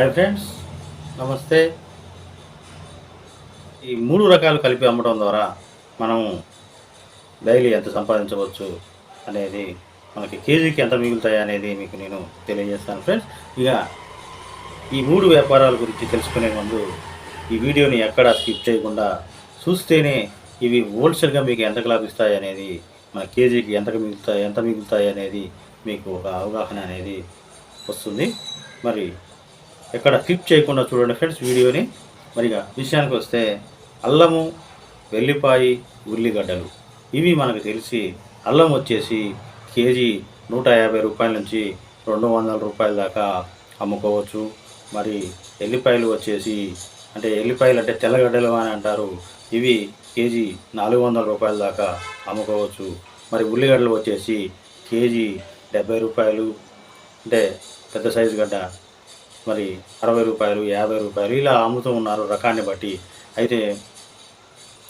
Hi friends నమస్తే. ఈ మూడు రకాలు కలిపి అమ్మడం ద్వారా మనం డైలీ ఎంత సంపాదించవచ్చు అనేది మనకి కేజీకి ఎంత మిగులుతాయి అనేది మీకు నేను తెలియజేస్తాను ఫ్రెండ్స్ ఇక ఈ మూడు వ్యాపారాల గురించి తెలుసుకునే ముందు ఈ వీడియోని ఎక్కడా స్కిప్ చేయకుండా చూస్తేనే ఇవి హోల్సేల్గా మీకు ఎంతకు లాభిస్తాయి అనేది మన కేజీకి ఎంతకు మిగులుతాయి ఎంత మిగులుతాయి అనేది మీకు ఒక అవగాహన అనేది వస్తుంది. మరి ఎక్కడ స్కిప్ చేయకుండా చూడండి ఫ్రెండ్స్ వీడియోని. మరిగా విషయానికి వస్తే అల్లము వెల్లిపాయి ఉల్లిగడ్డలు. ఇవి మనకు తెలిసి అల్లం వచ్చేసి కేజీ నూట యాభై రూపాయల నుంచి రెండు వందల రూపాయల దాకా అమ్ముకోవచ్చు. మరి ఎల్లిపాయలు వచ్చేసి అంటే ఎల్లిపాయలు అంటే తెల్లగడ్డలు అని అంటారు. ఇవి కేజీ నాలుగు వందల రూపాయల దాకా అమ్ముకోవచ్చు. మరి ఉల్లిగడ్డలు వచ్చేసి కేజీ డెబ్బై రూపాయలు. అంటే పెద్ద సైజు గడ్డ మరి అరవై రూపాయలు యాభై రూపాయలు ఇలా అమ్ముతూ ఉన్నారు రకాన్ని బట్టి. అయితే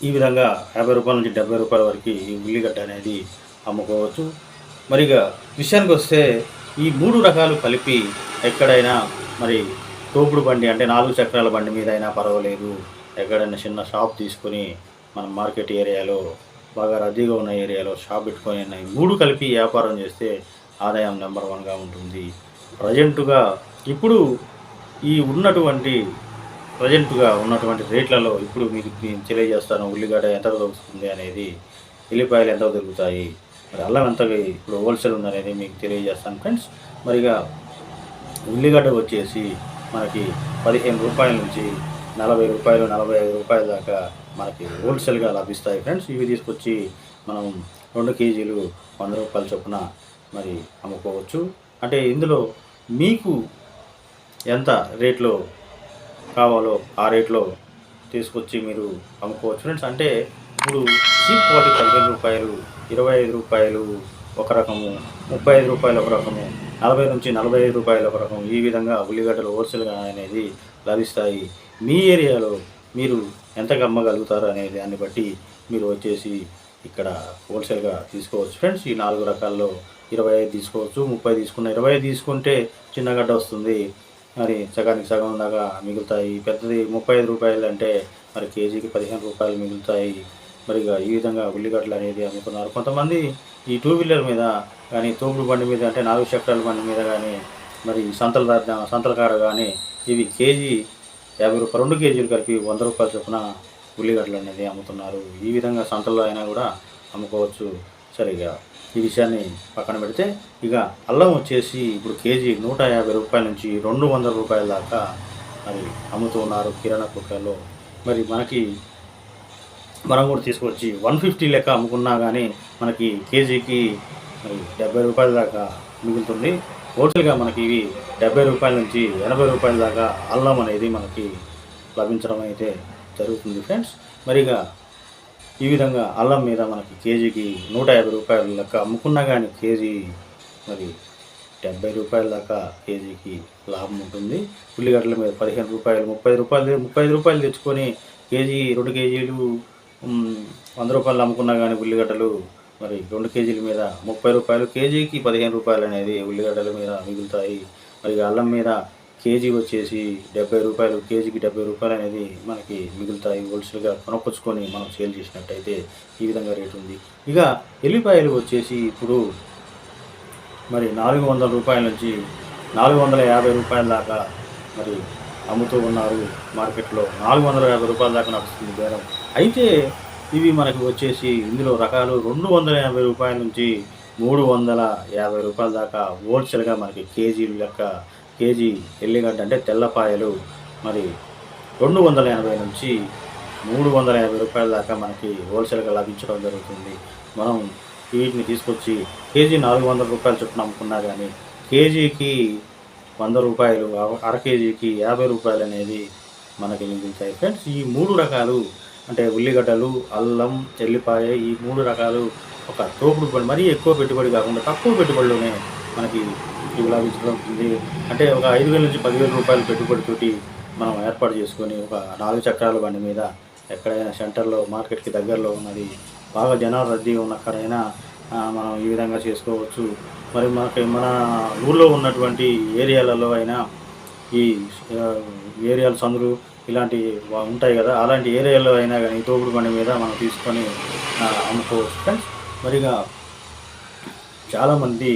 ఈ విధంగా యాభై రూపాయల నుంచి డెబ్బై రూపాయల వరకు ఈ ఉల్లిగడ్డ అనేది అమ్ముకోవచ్చు. మరి ఇక విషయానికి వస్తే ఈ మూడు రకాలు కలిపి ఎక్కడైనా మరి తోపుడు బండి అంటే నాలుగు చక్రాల బండి మీద అయినా పర్వాలేదు. ఎక్కడైనా చిన్న షాప్ తీసుకొని మన మార్కెట్ ఏరియాలో బాగా రద్దీగా ఉన్న ఏరియాలో షాప్ పెట్టుకొని ఉన్నాయి మూడు కలిపి వ్యాపారం చేస్తే ఆదాయం నెంబర్ వన్గా ఉంటుంది. ప్రజెంటుగా ఇప్పుడు ఈ ఉన్నటువంటి ప్రజెంట్గా ఉన్నటువంటి రేట్లలో ఇప్పుడు మీకు నేను తెలియజేస్తాను ఉల్లిగడ్డ ఎంత దొరుకుతుంది అనేది ఎల్లిపాయలు ఎంత దొరుకుతాయి మరి అల్లం ఎంత ఇప్పుడు హోల్సేల్ ఉందనేది మీకు తెలియజేస్తాను ఫ్రెండ్స్. మరిగా ఉల్లిగడ్డ వచ్చేసి మనకి పదిహేను రూపాయల నుంచి నలభై రూపాయలు నలభై ఐదు రూపాయల దాకా మనకి హోల్సేల్గా లభిస్తాయి ఫ్రెండ్స్. ఇవి తీసుకొచ్చి మనం రెండు కేజీలు వంద రూపాయల చొప్పున మరి అమ్ముకోవచ్చు. అంటే ఇందులో మీకు ఎంత రేట్లో కావాలో ఆ రేట్లో తీసుకొచ్చి మీరు అమ్ముకోవచ్చు. ఫ్రెండ్స్ అంటే ఇప్పుడు చీప్ క్వాలిటీ పదిహేను రూపాయలు ఇరవై ఐదు రూపాయలు ఒక రకము ముప్పై ఐదు రూపాయలు ఒక రకము నలభై నుంచి నలభై ఐదు రూపాయలు ఒక రకం ఈ విధంగా ఉల్లిగడ్డలు హోల్సేల్గా అనేది లభిస్తాయి. మీ ఏరియాలో మీరు ఎంతకు అమ్మగలుగుతారు అనే దాన్ని బట్టి మీరు వచ్చేసి ఇక్కడ హోల్సేల్గా తీసుకోవచ్చు. ఫ్రెండ్స్ ఈ నాలుగు రకాల్లో ఇరవై ఐదు తీసుకోవచ్చు ముప్పై తీసుకున్న ఇరవై ఐదు తీసుకుంటే చిన్న గడ్డ వస్తుంది. మరి సగానికి సగం దాకా మిగులుతాయి. పెద్దది ముప్పై ఐదు రూపాయలు అంటే మరి కేజీకి పదిహేను రూపాయలు మిగులుతాయి. మరి ఇక ఈ విధంగా ఉల్లిగడ్డలు అనేది అమ్ముతున్నారు. కొంతమంది ఈ టూ వీలర్ మీద కానీ తోపుడు బండి మీద అంటే నాలుగు చక్రాల బండి మీద కానీ మరి సంతల దా- సంతల కాడ కానీ ఇవి కేజీ యాభై రూపాయలు రెండు కేజీలు కలిపి వంద రూపాయల చొప్పున ఉల్లిగడ్డలు అనేది అమ్ముతున్నారు. ఈ విధంగా సంతల్లో అయినా కూడా అమ్ముకోవచ్చు. సరిగా ఈ విషయాన్ని పక్కన పెడితే ఇక అల్లం వచ్చేసి ఇప్పుడు కేజీ నూట యాభై రూపాయల నుంచి రెండు వందల రూపాయల దాకా మరి అమ్ముతున్నారు కిరాణా కుక్కర్లో మరి మనకి మనం కూడా తీసుకొచ్చి వన్ ఫిఫ్టీ లెక్క అమ్ముకున్నా కానీ మనకి కేజీకి మరి డెబ్బై రూపాయల దాకా మిగులుతుంది. హోల్సేల్గా మనకి ఇవి డెబ్బై రూపాయల నుంచి ఎనభై రూపాయల దాకా అల్లం అనేది మనకి లభించడం అయితే జరుగుతుంది ఫ్రెండ్స్. మరిగా ఈ విధంగా అల్లం మీద మనకి కేజీకి నూట యాభై రూపాయల లెక్క అమ్ముకున్నా కానీ కేజీ మరి డెబ్బై రూపాయల దాకా కేజీకి లాభం ఉంటుంది. ఉల్లిగడ్డల మీద పదిహేను రూపాయలు ముప్పై రూపాయలు ముప్పై ఐదు రూపాయలు తెచ్చుకొని కేజీ రెండు కేజీలు వంద రూపాయలు అమ్ముకున్నా కానీ ఉల్లిగడ్డలు మరి రెండు కేజీల మీద ముప్పై రూపాయలు కేజీకి పదిహేను రూపాయలు అనేది ఉల్లిగడ్డల మీద మిగులుతాయి. మరి అల్లం మీద కేజీ వచ్చేసి డెబ్బై రూపాయలు కేజీకి డెబ్బై రూపాయలు అనేది మనకి మిగులుతాయి. హోల్సేల్గా కొనుక్కొచ్చుకొని మనం సేల్ చేసినట్టయితే ఈ విధంగా రేటు ఉంది. ఇక ఎల్లిపాయలు వచ్చేసి ఇప్పుడు మరి నాలుగు వందల రూపాయల నుంచి నాలుగు వందల యాభై రూపాయల దాకా మరి అమ్ముతూ ఉన్నారు మార్కెట్లో. నాలుగు వందల యాభై రూపాయల దాకా నడుస్తుంది బేరం. అయితే ఇవి మనకి వచ్చేసి ఇందులో రకాలు రెండు వందల యాభై రూపాయల నుంచి మూడు వందల యాభై రూపాయల దాకా హోల్సేల్గా మనకి కేజీ లెక్క కేజీ ఎల్లిగడ్డ అంటే తెల్లపాయలు. మరి రెండు వందల ఎనభై నుంచి మూడు వందల యాభై రూపాయల దాకా మనకి హోల్సేల్గా లభించడం జరుగుతుంది. మనం వీటిని తీసుకొచ్చి కేజీ నాలుగు వందల రూపాయల చొప్పున అమ్ముకున్నా కానీ కేజీకి వంద రూపాయలు అర- కేజీకి యాభై రూపాయలు అనేది మనకి మిగులుతాయి. ఫ్రెండ్స్ ఈ మూడు రకాలు అంటే ఉల్లిగడ్డలు అల్లం ఎల్లిపాయ ఈ మూడు రకాలు ఒక తోపుడు బండి మరీ ఎక్కువ పెట్టుబడి కాకుండా తక్కువ పెట్టుబడిలోనే మనకి ఇవి లభించడం అంటే ఒక ఐదు వేల నుంచి పదివేల రూపాయల పెట్టుబడితోటి మనం ఏర్పాటు చేసుకొని ఒక నాలుగు చక్రాల బండి మీద ఎక్కడైనా సెంటర్లో మార్కెట్కి దగ్గరలో ఉన్నది బాగా జనాలు రద్దీ ఉన్నక్కడైనా ఆ, మనం ఈ విధంగా చేసుకోవచ్చు. మరి మనకి మన ఊళ్ళో ఉన్నటువంటి ఏరియాలలో అయినా ఈ ఏరియాల ఏరియాలు సందులు ఇలాంటి ఉంటాయి కదా. అలాంటి ఏరియాలో అయినా కానీ తోపుడు బండి మీద మనం తీసుకొని అమ్ముకోవచ్చు. ఫ్రెండ్స్ మరిగా చాలామంది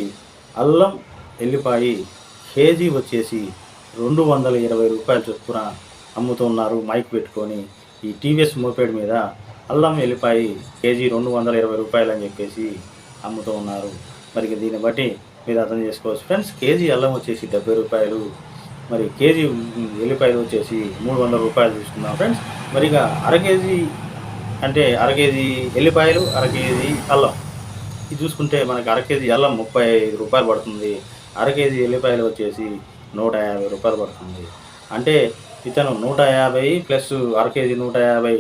అల్లం ఎల్లిపాయి కేజీ వచ్చేసి రెండు వందల ఇరవై రూపాయల చొప్పున అమ్ముతున్నారు మైక్ పెట్టుకొని. ఈ టీవీఎస్ మోపేడ్ మీద అల్లం ఎల్లిపాయి కేజీ రెండు వందల ఇరవై రూపాయలు అని చెప్పేసి అమ్ముతూ ఉన్నారు మరి దీన్ని బట్టి మీరు అర్థం చేసుకోవచ్చు. ఫ్రెండ్స్ కేజీ అల్లం వచ్చేసి డెబ్బై రూపాయలు. మరి కేజీ ఎల్లిపాయలు వచ్చేసి మూడు వందల రూపాయలు తీసుకున్నాం ఫ్రెండ్స్. మరి ఇక అర కేజీ అంటే అర కేజీ ఎల్లిపాయలు అర కేజీ అల్లం. ఇది చూసుకుంటే మనకి అర కేజీ అల్లం ముప్పై ఐదు రూపాయలు పడుతుంది. అర కేజీ ఎల్లిపాయలు వచ్చేసి నూట యాభై రూపాయలు పడుతుంది. అంటే ఇతను నూట యాభై ప్లస్ అర కేజీ నూట యాభై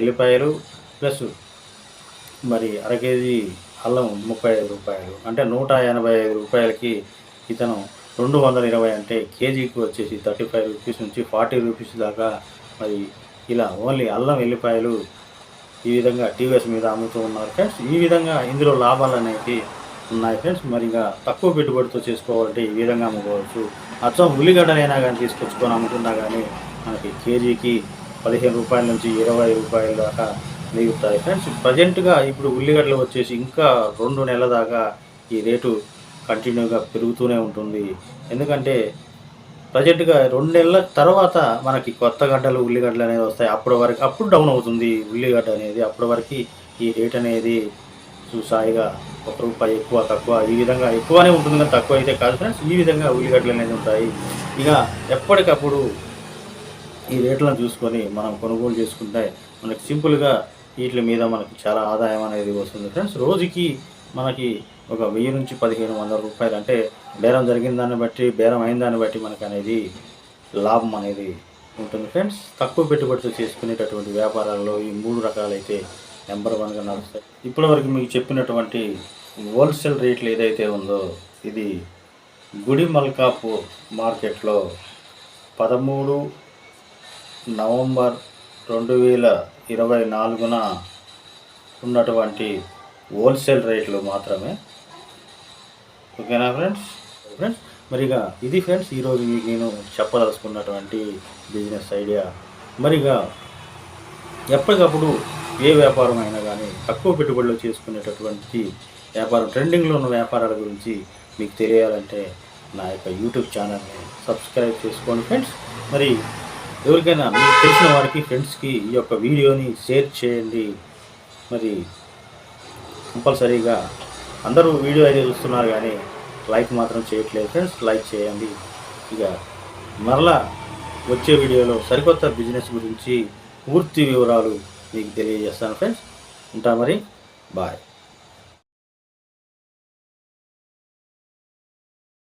ఎల్లిపాయలు ప్లస్ మరి అర కేజీ అల్లం ముప్పై ఐదు రూపాయలు. అంటే నూట ఎనభై ఐదు రూపాయలకి ఇతను రెండు వందల ఇరవై అంటే కేజీకి వచ్చేసి థర్టీ ఫైవ్ రూపీస్ నుంచి ఫార్టీ రూపీస్ దాకా మరి ఇలా ఓన్లీ అల్లం ఎల్లిపాయలు ఈ విధంగా టీవీఎస్ మీద అమ్ముతూ ఉన్నారు. ఫ్రెండ్స్ ఈ విధంగా ఇందులో లాభాలు అనేవి ఉన్నాయి ఫ్రెండ్స్. మరి ఇంకా తక్కువ పెట్టుబడితో చేసుకోవాలంటే ఈ విధంగా అమ్ముకోవచ్చు. అచ్చం ఉల్లిగడ్డలైనా కానీ తీసుకొచ్చుకొని అమ్ముకున్నా కానీ మనకి కేజీకి పదిహేను రూపాయల నుంచి ఇరవై రూపాయల దాకా మిగుతాయి ఫ్రెండ్స్. ప్రజెంట్గా ఇప్పుడు ఉల్లిగడ్డలు వచ్చేసి ఇంకా రెండు నెలల దాకా ఈ రేటు కంటిన్యూగా పెరుగుతూనే ఉంటుంది. ఎందుకంటే ప్రజెంట్గా రెండు నెలల తర్వాత మనకి కొత్త గడ్డలు ఉల్లిగడ్డలు అనేది వస్తాయి. అప్పటి వరకు అప్పుడు డౌన్ అవుతుంది ఉల్లిగడ్డ అనేది. అప్పటి వరకు ఈ రేట్ అనేది చూసాయిగా ఒక రూపాయి ఎక్కువ తక్కువ ఈ విధంగా ఎక్కువనే ఉంటుంది కానీ తక్కువ అయితే కాదు ఫ్రెండ్స్. ఈ విధంగా ఉల్లిగడ్డలు అనేది ఉంటాయి. ఇక ఎప్పటికప్పుడు ఈ రేట్లను చూసుకొని మనం కొనుగోలు చేసుకుంటే మనకి సింపుల్గా వీటి మీద మనకి చాలా ఆదాయం అనేది వస్తుంది ఫ్రెండ్స్. రోజుకి మనకి ఒక వెయ్యి నుంచి పదిహేను వందల రూపాయలు అంటే బేరం జరిగిన దాన్ని బట్టి బేరం అయిన దాన్ని బట్టి మనకు అనేది లాభం అనేది ఉంటుంది ఫ్రెండ్స్. తక్కువ పెట్టుబడితో చేసుకునేటటువంటి వ్యాపారాల్లో ఈ మూడు రకాలైతే నెంబర్ వన్గా నడుస్తాయి. ఇప్పటివరకు మీకు చెప్పినటువంటి హోల్సేల్ రేట్లు ఏదైతే ఉందో ఇది గుడి మల్కాపూర్ మార్కెట్లో పదమూడు నవంబర్ రెండు వేల ఇరవై నాలుగున ఉన్నటువంటి హోల్సేల్ రేట్లు మాత్రమే. ఓకేనా ఫ్రెండ్స్? ఫ్రెండ్స్ మరిగా ఇది ఫ్రెండ్స్ ఈరోజు నేను చెప్పదలుచుకున్నటువంటి బిజినెస్ ఐడియా. మరిగా ఎప్పటికప్పుడు ఏ వ్యాపారం అయినా కానీ తక్కువ పెట్టుబడిలో చేసుకునేటటువంటి వ్యాపారం ట్రెండింగ్లో ఉన్న వ్యాపారాల గురించి మీకు తెలియాలంటే నా యొక్క యూట్యూబ్ ఛానల్ని సబ్స్క్రైబ్ చేసుకోండి ఫ్రెండ్స్. మరి ఎవరికైనా మీకు తెలిసిన వారికి ఫ్రెండ్స్కి ఈ యొక్క వీడియోని షేర్ చేయండి. మరి కంపల్సరీగా అందరూ వీడియో అయితే చూస్తున్నారు కానీ లైక్ మాత్రం చేయట్లేదు ఫ్రెండ్స్. లైక్ చేయండి. ఇక మరలా వచ్చే వీడియోలో సరికొత్త బిజినెస్ గురించి పూర్తి వివరాలు మీకు తెలియజేస్తాను ఫ్రెండ్స్. ఉంటా మరి. బాయ్.